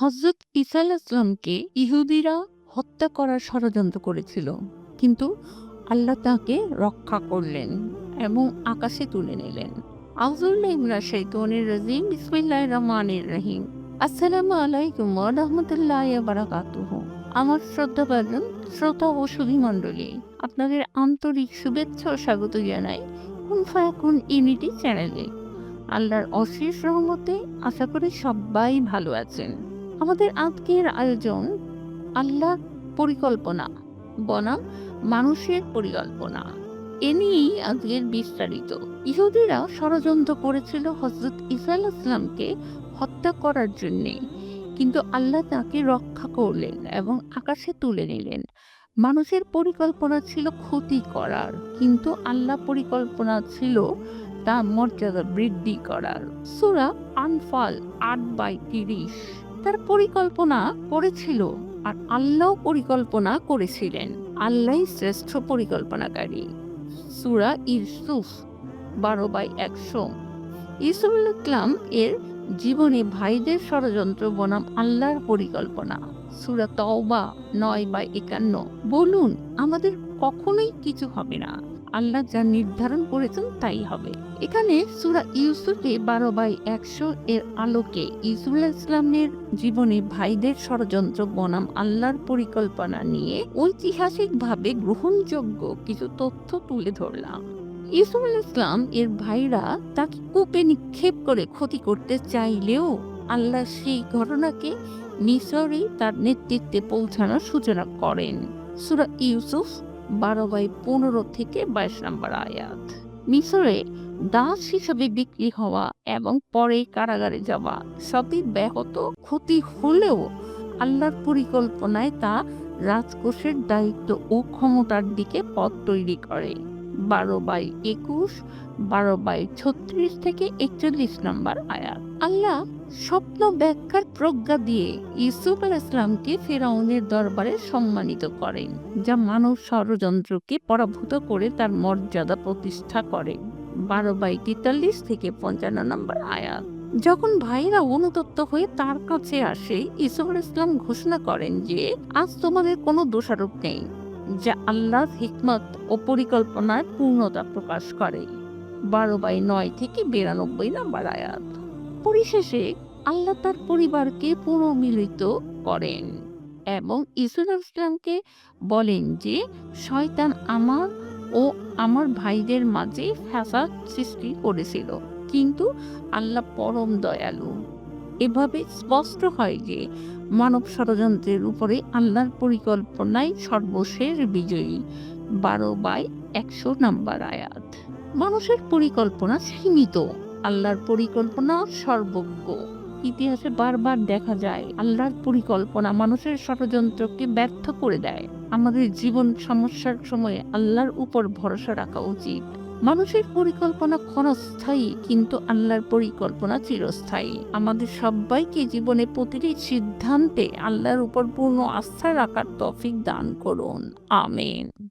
হজরত ঈসা ইসলামকে ইহুদিরা হত্যা করার ষড়যন্ত্র করেছিল। কিন্তু আল্লাহ তাকে রক্ষা করলেন এবং আকাশে তুলে নিলেন। ইমরা রহিম। ওয়া আমার শ্রদ্ধাভাজন শ্রোতা ও সুধীমণ্ডলী আপনাদের আন্তরিক শুভেচ্ছা ও স্বাগত জানাই কোন ইউনিটি চ্যানেলে। আল্লাহর অশেষ রহমতে আশা করি সবাই ভালো আছেন। আমাদের আজকের আয়োজন আল্লাহ পরিকল্পনা, বনাম মানুষের পরিকল্পনা। এ নিয়েই আজকের বিস্তারিত। ইহুদিরা ষড়যন্ত্র করেছিল হজরত ইসা ইসলামকে হত্যা করার জন্যে। কিন্তু আল্লাহ তাকে রক্ষা করলেন এবং আকাশে তুলে নিলেন। মানুষের পরিকল্পনা ছিল ক্ষতি করার, কিন্তু আল্লাহ পরিকল্পনা ছিল তার মর্যাদা বৃদ্ধি করার। সুরা আনফাল আট বাই তিরিশ। তার পরিকল্পনা করেছিল আর আল্লাহ পরিকল্পনা করেছিলেন। আল্লাহ শ্রেষ্ঠ পরিকল্পনাকারী। সুরা ইউসুফ, বারো বাই একশো। ইউসুফ ইসলাম এর জীবনে ভাইদের ষড়যন্ত্র বনাম আল্লাহর পরিকল্পনা। সুরা তওবা, নয় বাই একান্ন। বলুন, আমাদের কখনোই কিছু হবে না। আল্লাহ যা নির্ধারণ করেছেন তাই হবে। এখানে সুরা ইউসুফে বারো বাই একশো এর আলোকে ইসুল্লাহ ইসলামের জীবনে ভাইদের ষড়যন্ত্র, বনাম আল্লাহর পরিকল্পনা নিয়ে ঐতিহাসিকভাবে গ্রহণযোগ্য কিছু তথ্য তুলে ধরলাম। ইসুল ইসলাম এর ভাইরা তাকে কূপে নিক্ষেপ করে ক্ষতি করতে চাইলেও আল্লাহ সেই ঘটনাকে মিশরে তার নেতৃত্বে পৌঁছানোর সূচনা করেন। সুরা ইউসুফ বারো বাই পনেরো থেকে বাইশ নম্বর আয়াত। মিশরে দাস হিসাবে বিক্রি হওয়া এবং পরে কারাগারে যাওয়া সবই ব্যাহত ক্ষতি হলেও আল্লাহর পরিকল্পনায় তা রাজকোষের দায়িত্ব ও ক্ষমতার দিকে পথ তৈরি করে। বারো বাই একুশ, বারো বাই ছত্রিশ থেকে একচল্লিশ নম্বর আয়াত। আল্লাহ স্বপ্ন ব্যাখ্যার প্রজ্ঞা দিয়ে ইউসুফ আল ইসলামকে ফেরাউনের দরবারে সম্মানিত করেন, যা মানব ষড়যন্ত্রকে পরাভূত করে তার মর্যাদা প্রতিষ্ঠা করে। বারো বাই তেতাল্লিশ থেকে পঞ্চান্ন নম্বর আয়াত। যখন ভাইরা অনুতপ্ত হয়ে তার কাছে আসে ইসুফ ইসলাম ঘোষণা করেন যে, আজ তোমাদের কোনো দোষারোপ নেই। যা আল্লাহর হিকমত ও পরিকল্পনার পূর্ণতা প্রকাশ করে। বারো বাই নয় থেকে বিরানব্বই নম্বর আয়াত। পরিশেষে আল্লাহ তার পরিবারকে পুনর্মিলিত করেন এবং ইসুল ইসলামকে বলেন যে, শয়তান আমার ও আমার ভাইদের মাঝে ফ্যাসাদ সৃষ্টি করেছিল। কিন্তু আল্লাহ পরম দয়ালু। এভাবে স্পষ্ট হয় যে মানব ষড়যন্ত্রের উপরে আল্লাহর পরিকল্পনায় সর্বশেষ বিজয়ী। বারো বাই একশো নাম্বার আয়াত। মানুষের পরিকল্পনা সীমিত। আল্লাহর পরিকল্পনা সর্বজ্ঞ। ইতিহাসে বারবার দেখা যায়, আল্লাহর পরিকল্পনা মানুষের ষড়যন্ত্রকে ব্যর্থ করে দেয়। আমাদের জীবন সমস্যার সময়ে আল্লাহর উপর ভরসা রাখা উচিত। মানুষের পরিকল্পনা ক্ষণস্থায়ী, কিন্তু আল্লাহর পরিকল্পনা চিরস্থায়ী। আমাদের সবাইকে জীবনে প্রতিটি সিদ্ধান্তে আল্লাহর উপর পূর্ণ আস্থা রাখার তফিক দান করুন। আমেন।